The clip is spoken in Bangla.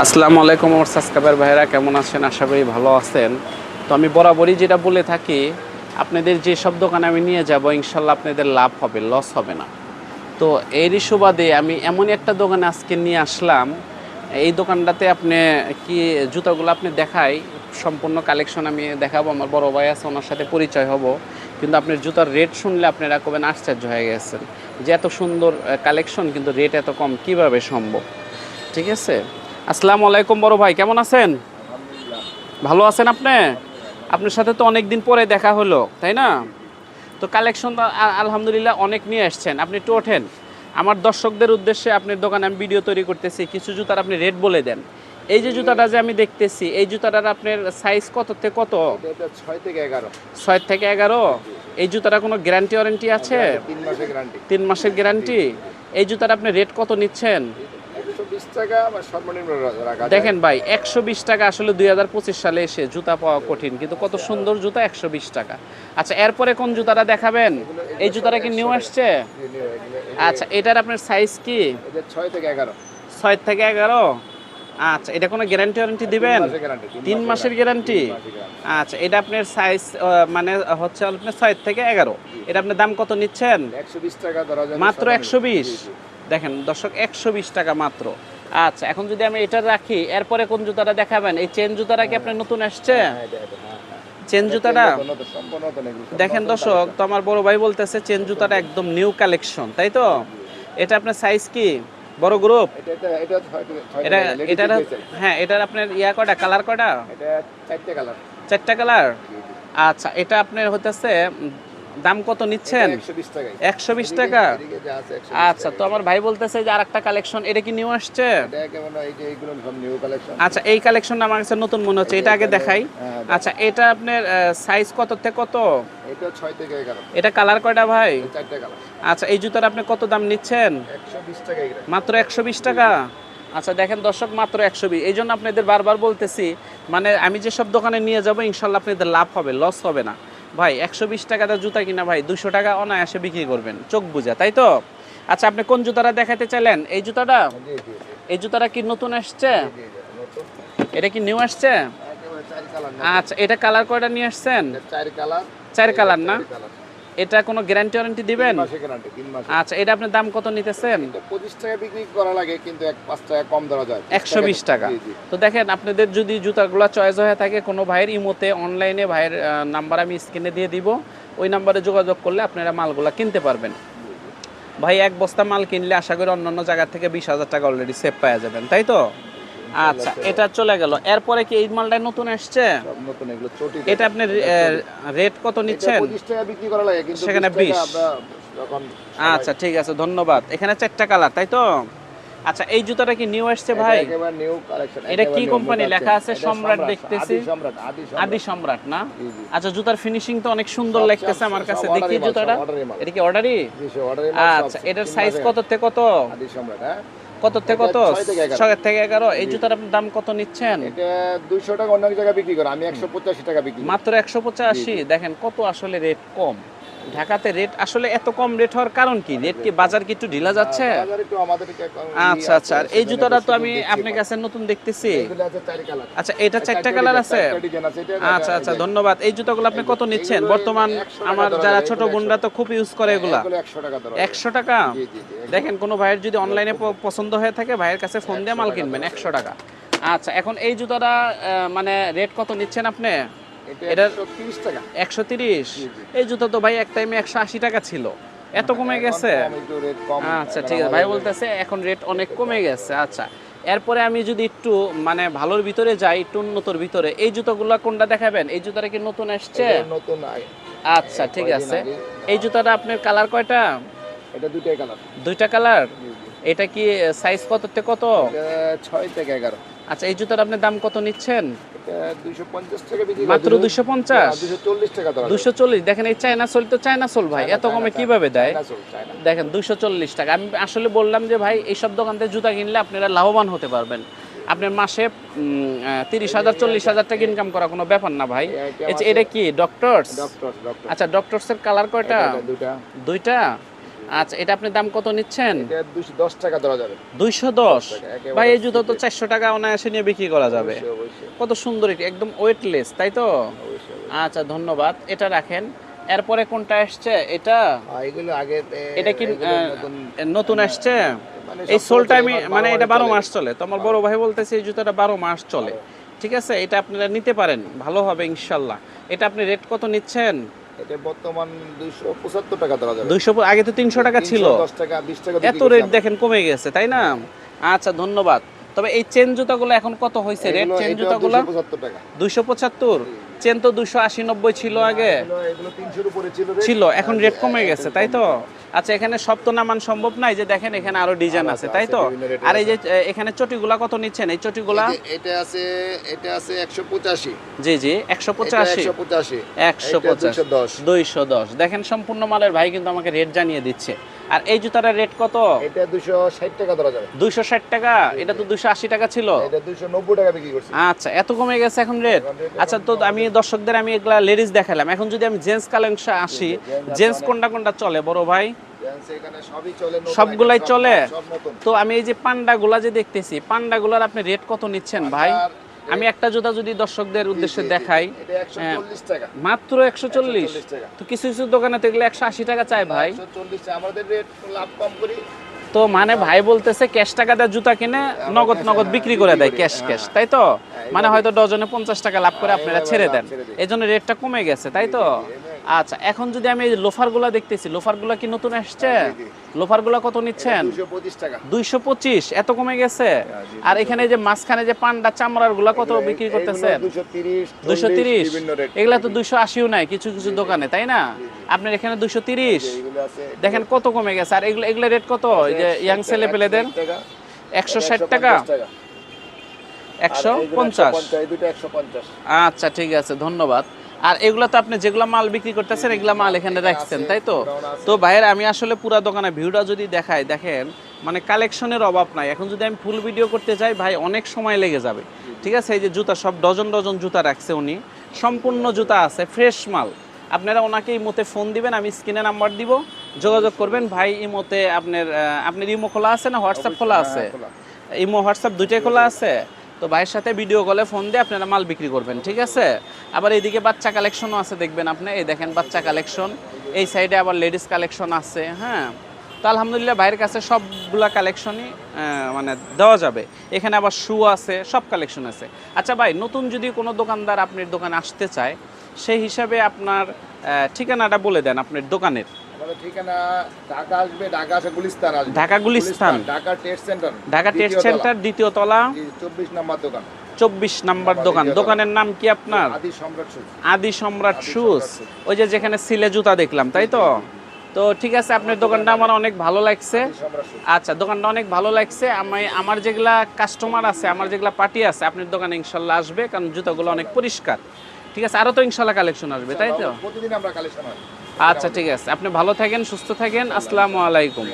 আসসালামু আলাইকুম আমার সাবস্ক্রাইবার ভাইরা কেমন আছেন? আশা করি ভালো আছেন। তো আমি বরাবরই যেটা বলে থাকি, আপনাদের যে সব দোকানে আমি নিয়ে যাব, ইনশাল্লাহ আপনাদের লাভ হবে, লস হবে না। তো এরই সুবাদে আমি এমনই একটা দোকানে আজকে নিয়ে আসলাম। এই দোকানটাতে আপনি কি জুতাগুলো আপনি দেখাই, সম্পূর্ণ কালেকশন আমি দেখাবো, আমার বড় ভাই আছে, ওনার সাথে পরিচয় হব। কিন্তু আপনার জুতার রেট শুনলে আপনারা কবেন আশ্চর্য হয়ে গেছেন। যে এত সুন্দর কালেকশন, কিন্তু রেট এত কম, কীভাবে সম্ভব? ঠিক আছে? আসসালামু আলাইকুম বড় ভাই কেমন আছেন? ভালো আছেন আপনি? আপনার সাথে তো অনেক দিন পরে দেখা হলো তাই না? তো কালেকশন আলহামদুলিল্লাহ অনেক নিয়ে আসছেন আপনি একটু ওঠেন। আমার দর্শকদের উদ্দেশ্যে আপনার দোকানে আমি ভিডিও তৈরি করতেছি কিছু জুতার আপনি রেট বলে দেন। এই যে জুতাটা যে আমি দেখতেছি এই জুতাটার আপনার সাইজ কত থেকে কত? ছয় থেকে এগারো। ছয় থেকে এগারো? এই জুতাটা কোনো গ্যারান্টি ওয়ারেন্টি আছে? তিন মাসের গ্যারান্টি তিন মাসের গ্যারান্টি এই জুতার আপনি রেট কত নিচ্ছেন? টাকা বা সর্বনিম্ন দেখেন ভাই একশো বিশ টাকা আসলে দুই হাজার পঁচিশ সালে এসে জুতা পাওয়া কঠিন কিন্তু কত সুন্দর জুতা একশো বিশ টাকা। আচ্ছা এরপরে কোন জুতাটা দেখাবেন? এই জুতাটা কি নিউ আসছে? আচ্ছা এটার আপনার সাইজ কি? ছয় থেকে এগারো। ছয় থেকে এগারো? আচ্ছা এটা কোনো গ্যারান্টি ওয়ারেন্টি দিবেন? তিন মাসের গ্যারান্টি আচ্ছা এটা আপনার সাইজ মানে হচ্ছে আপনার ছয় থেকে এগারো। এটা আপনার দাম কত নিচ্ছেন? একশো বিশ টাকা মাত্র একশো বিশ। দেখেন দর্শক একশো বিশ টাকা মাত্র। আচ্ছা এখন যদি আমি এটা রাখি এরপরে কোন জুতাটা দেখাবেন? এই চেন জুতাটা কি আপনার নতুন আসছে? হ্যাঁ, হ্যাঁ, হ্যাঁ। চেন জুতাটা? দেখেন দর্শক তো। আমার বড় ভাই বলতেছে চেন জুতাটা একদম নিউ কালেকশন তাই তো? এটা আপনার সাইজ কি? বড় গ্রুপ এটা- এটা-। হ্যাঁ এটার আপনার ইয়া কটা কালার কটা এটা কালার চারটা কালার আচ্ছা এটা আপনার হতেছে উম, দাম কত নিচ্ছেন? একশো বিশ টাকা। আচ্ছা তো আমার ভাই বলতেছে যে আরেকটা কালেকশন এটা কি নিউ আসছে? এই কালেকশন আচ্ছা এই কালেকশনটা আমার কাছে নতুন মনে হচ্ছে এটা আগে দেখাই। হ্যাঁ, আচ্ছা এটা আপনার সাইজ কত? থেকে কত এটা কালার কয়টা ভাই? আচ্ছা এই জুতার আপনি কত দাম নিচ্ছেন? মাত্র একশো বিশ টাকা? আচ্ছা দেখেন দর্শক মাত্র একশো বিশ। এই জন্য আপনাদের বারবার বলতেছি মানে আমি যেসব দোকানে নিয়ে যাব ইনশাল্লাহ আপনাদের লাভ হবে লস হবে না। ভাই একশো বিশ টাকাটা জুতা কিনা ভাই দুশো টাকা অনায়াসে বিক্রি করবেন। চোখ বুঝা তাই তো? আচ্ছা আপনি কোন জুতাটা দেখাতে চাইলেন? এই জুতাটা? এই জুতাটা কি নতুন আসছে। এটা কি নিউ আসছে। আচ্ছা এটা কালার কয়টা নিয়ে আসছেন? চার কালার। চার কালার না। এটা কোনো গ্যারান্টি ওয়ারেন্টি দিবেন? আচ্ছা এটা আপনার দাম কত নিতেছেন? পঁচিশ টাকা বিক্রি করা লাগে কিন্তু এক পাঁচ টাকা কম ধরা যায়। একশো বিশ টাকা। তো দেখেন আপনাদের যদি জুতাগুলো চয়েস হয়ে থাকে কোনো ভাইয়ের ইমোতে অনলাইনে ভাইয়ের নাম্বার আমি স্ক্রিনে দিয়ে দিব। ওই নাম্বারে যোগাযোগ করলে আপনারা মালগুলো কিনতে পারবেন। ভাই এক বস্তা মাল কিনলে আশা করি অন্যান্য জায়গা থেকে বিশ হাজার টাকা অলরেডি সেভ পাওয়া যাবেন তাই তো? আচ্ছা এটা চলে গেল। এরপরে কি এই মালটা নতুন আসছে নতুন এগুলো চটি এটা আপনি রেট কত নিচ্ছেন? পঁচিশ টাকা বিক্রি করা লাগে কিন্তু সেখানে 20 টাকা 20 আমরা যখন আচ্ছা ঠিক আছে ধন্যবাদ। এখানে চারটা কালার তাই তো? আচ্ছা এই জুতাটা কি নিউ আসছে ভাই? একেবারে নিউ কালেকশন এটা কি কোম্পানি লেখা আছে? সম্রাট দেখতেছি। আদি সম্রাট আদি সম্রাট। না। আচ্ছা জুতার ফিনিশিং তো অনেক সুন্দর লাগতেছে আমার কাছে। দেখি জুতাটা। এটা কি অর্ডারই আচ্ছা এটার সাইজ কত থেকে কত? আদি সম্রাট হ্যাঁ? কত থেকে কত? ছয় থেকে এগারো। এই জুতার আপনি দাম কত নিচ্ছেন? এটা দুইশো টাকা অন্য জায়গায় বিক্রি করে আমি একশো পঁচাশি টাকা বিক্রি মাত্র একশো পঁচাশি? দেখেন কত আসলে রেট কম। ঢাকাতে রেট আসলে এত কম রেট হওয়ার কারণ কি? রেট কি বাজার কি একটু ঢিলা যাচ্ছে? একটু এখন আচ্ছা আচ্ছা আর এই জুতাটা তো আমি আপনার কাছে নতুন দেখতেছি। আচ্ছা এটা চারটা কালার আছে আচ্ছা আচ্ছা ধন্যবাদ। এই জুতাগুলো আপনি কত নিচ্ছেন? বর্তমান আমার যারা ছোট বোনরা তো খুব ইউজ করে এগুলা। এগুলো একশো টাকা দেখেন কোনো ভাইয়ের যদি অনলাইনে পছন্দ হয়ে থাকে ভাইয়ের কাছে ফোন দিয়ে মাল কিনবেন একশো টাকা। আচ্ছা এখন এই জুতাটা মানে রেট কত নিচ্ছেন আপনি? এটা টাকা। একশো তিরিশ। এই জুতা তো ভাই এক টাইমে একশো আশি টাকা ছিল। এত কমে গেছে? আচ্ছা ঠিক আছে। ভাই বলতেছে এখন রেট অনেক কমে গেছে। আচ্ছা এরপরে আমি যদি একটু মানে ভালোর ভিতরে যাই একটু উন্নতর ভিতরে এই জুতোগুলো কোনটা দেখাবেন? এই জুতাটা কি নতুন আসছে নতুন আচ্ছা ঠিক আছে। এই জুতাটা আপনার কালার কয়টা? এটা দুইটাই কালার দুইটা কালার এটা কি সাইজ কত থেকে কত? ছয় থেকে এগারো। আচ্ছা এই জুতার আপনি দাম কত নিচ্ছেন? এটা দুইশো পঞ্চাশ টাকা বিক্রি মাত্র দুইশো পঞ্চাশ? দুশো চল্লিশ দেখেন এই চায়না সোল তো চায়না সোল ভাই এত কমে কীভাবে দেয়? দেখেন দুশো চল্লিশ টাকা। আমি আসলে বললাম যে ভাই এইসব দোকান থেকে জুতা কিনলে আপনারা লাভবান হতে পারবেন। আপনার মাসে তিরিশ হাজার চল্লিশ হাজার টাকা ইনকাম করা কোনো ব্যাপার না ভাই। এটা কি ডক্টরস ডক্টর ডক্টর আচ্ছা ডক্টরসের কালার কয়টা? দুটা দুইটা? আচ্ছা এটা আপনি দাম কত নিচ্ছেন? দুশো দশ টাকা ধরা যাবে। দুইশো দশ? ভাই এই জুতো তো চারশো টাকা অনায়াসে নিয়ে বিক্রি করা যাবে। কত সুন্দর এটি একদম ওয়েটলেস তাই তো। আচ্ছা ধন্যবাদ এটা রাখেন। এরপরে কোনটা আসছে? এটা? এগুলো আগে এটা কি নতুন নতুন আসছে? মানে এই সোলটা আমি মানে এটা বারো মাস চলে। তো আমার বড় ভাই বলতেছে এই জুতাটা বারো মাস চলে। ঠিক আছে? এটা আপনারা নিতে পারেন ভালো হবে ইনশাল্লাহ। এটা আপনি রেট কত নিচ্ছেন? এটা বর্তমান দুইশো পঁচাত্তর টাকা ধরা যাবে। দুইশো আগে তো তিনশো টাকা ছিল। 310 টাকা এত রেট দেখেন কমে গেছে তাই না? আচ্ছা ধন্যবাদ। তবে এই চেন জুতাগুলো এখন কত হয়েছে রেট চেন জুতাগুলো? টাকা। দুইশো পঁচাত্তর? চেন তো দুইশো আশি নব্বই ছিল আগে। ছিল এখন রেট কমে গেছে তাই তো? আচ্ছা এখানে সব তো নামান সম্ভব নাই যে দেখেন এখানে আরও ডিজাইন আছে তাই তো? আর এই যে এখানে চটিগুলা কত নিচ্ছেন? এই চটিগুলা? এটা আছে এটা আছে একশো পঁচাশি। জি জি একশো পঁচাশি। একশো পঁচাশি। একশো পঁচাশি। দুশো দশ। দুইশো দশ। দেখেন সম্পূর্ণ মালের ভাই কিন্তু আমাকে রেট জানিয়ে দিচ্ছে। আর এই জুতাটার রেট কত? এটা দুশো ষাট টাকা ধরা যাবে। দুইশো ষাট টাকা? এটা তো দুইশো আশি টাকা ছিল? এটা দুশো নব্বই টাকা বিক্রি করছি। আচ্ছা এত কমে গেছে এখন রেট আচ্ছা তো আমি দর্শকদের আমি এগুলা লেডিস দেখালাম। এখন যদি আমি জেন্টস কালেকশন আসি জেন্টস কোনটা কোনটা চলে বড় ভাই? সবগুলাই চলে? তো আমি এই যে পান্ডাগুলা যে দেখতেছি পান্ডাগুলার আপনি রেট কত নিচ্ছেন ভাই? আমি একটা জুতা যদি দর্শকদের উদ্দেশ্যে দেখাই হ্যাঁ। মাত্র একশো চল্লিশ। তো কিছু কিছু দোকানে দেখলে এগুলো একশো আশি টাকা চায় ভাই। একশো চল্লিশ টাকা আমাদের রেট লাভ কম করি। তো মানে ভাই বলতেছে ক্যাশ টাকা দেয় জুতা কিনে নগদ নগদ হ্যাঁ, বিক্রি করে দেয় ক্যাশ ক্যাশ হ্যাঁ। তাই তো? হ্যাঁ, মানে হয়তো ডজনে পঞ্চাশ টাকা লাভ করে হ্যাঁ, আপনারা ছেড়ে দেন। এই জন্য রেটটা কমে গেছে তাই তো? আচ্ছা এখন যদি আমি এই লোফারগুলা দেখতেছি লোফারগুলা কি নতুন আসছে হ্যাঁ, লোফারগুলা কত নিচ্ছেন? দুইশো পঁচিশ এত কমে গেছে? হ্যাঁ, আর এখানে যে মাঝখানে যে পান্ডা চামড়ারগুলা কত বিক্রি করতেছেন? দুশো তিরিশ এগুলা তো দুইশো আশিও নাই কিছু কিছু দোকানে তাই না? আপনার এখানে দুইশো তিরিশ? দেখেন কত কমে গেছে আর এগুলো এগুলো রেট কত? এই যে ইয়াং ছেলে পেলেদের? 160 টাকা। একশো ষাট টাকা? একশো পঞ্চাশ। আচ্ছা ঠিক আছে ধন্যবাদ। আর এগুলো তো আপনি যেগুলো মাল বিক্রি করতেছেন এগুলো মাল এখানে রাখছেন তাই তো? তো ভাইয়ের আমি আসলে পুরা দোকানে ভিউটা যদি দেখাই দেখেন মানে কালেকশনের অভাব নাই। এখন যদি আমি ফুল ভিডিও করতে যাই ভাই অনেক সময় লেগে যাবে। ঠিক আছে? এই যে জুতা সব ডজন ডজন জুতা রাখছে উনি। সম্পূর্ণ জুতা আছে ফ্রেশ মাল। আপনারা ওনাকে ইমোতে ফোন দিবেন আমি স্ক্রিনে নাম্বার দিব। যোগাযোগ করবেন। ভাই ইমোতে আপনার আপনার ইমো খোলা আছে না হোয়াটসঅ্যাপ খোলা আছে? ইমো হোয়াটসঅ্যাপ দুইটাই খোলা আছে? তো ভাইয়ের সাথে ভিডিও কলে ফোন দিয়ে আপনারা মাল বিক্রি করবেন, ঠিক আছে? আবার এইদিকে বাচ্চা কালেকশনও আছে, দেখবেন আপনি। এই দেখেন বাচ্চা কালেকশন এই সাইডে আবার লেডিস কালেকশন আছে হ্যাঁ? তো আলহামদুলিল্লাহ ভাইয়ের কাছে সবগুলা কালেকশনই মানে দেওয়া যাবে। এখানে আবার শু আছে, সব কালেকশন আছে। আচ্ছা ভাই, নতুন যদি কোনো দোকানদার আপনার দোকানে আসতে চায়, সেই হিসাবে আপনার ঠিকানাটা বলে দেন আপনার দোকানের। আমাদের ঠিকানা ঢাকা আসবে ঢাকা আসে গুলিস্তান আসবে। Dhaka Gulistan. Dhaka test centre Dhaka test centre দ্বিতীয় তলা। চব্বিশ নম্বর দোকান। চব্বিশ নাম্বার দোকান। দোকানের নাম কি আপনার? আদি সম্রাট সুজ। আদি সম্রাট আদি শুজ ওই যে যেখানে সিলে জুতা দেখলাম তাই তো? তো ঠিক আছে আপনার দোকানটা আমার অনেক ভালো লাগছে। আচ্ছা দোকানটা অনেক ভালো লাগছে। আমি আমার যেগুলা কাস্টমার আছে আমার যেগুলা পার্টি আছে আপনার দোকানে ইনশাল্লাহ আসবে কারণ জুতাগুলো অনেক পরিষ্কার। ঠিক আছে আরও তো ইনশাল্লাহ কালেকশন আসবে তাই তো? প্রতিদিন আমরা কালেকশন আচ্ছা ঠিক আছে। আপনি ভালো থাকেন সুস্থ থাকেন। আসসালামু আলাইকুম।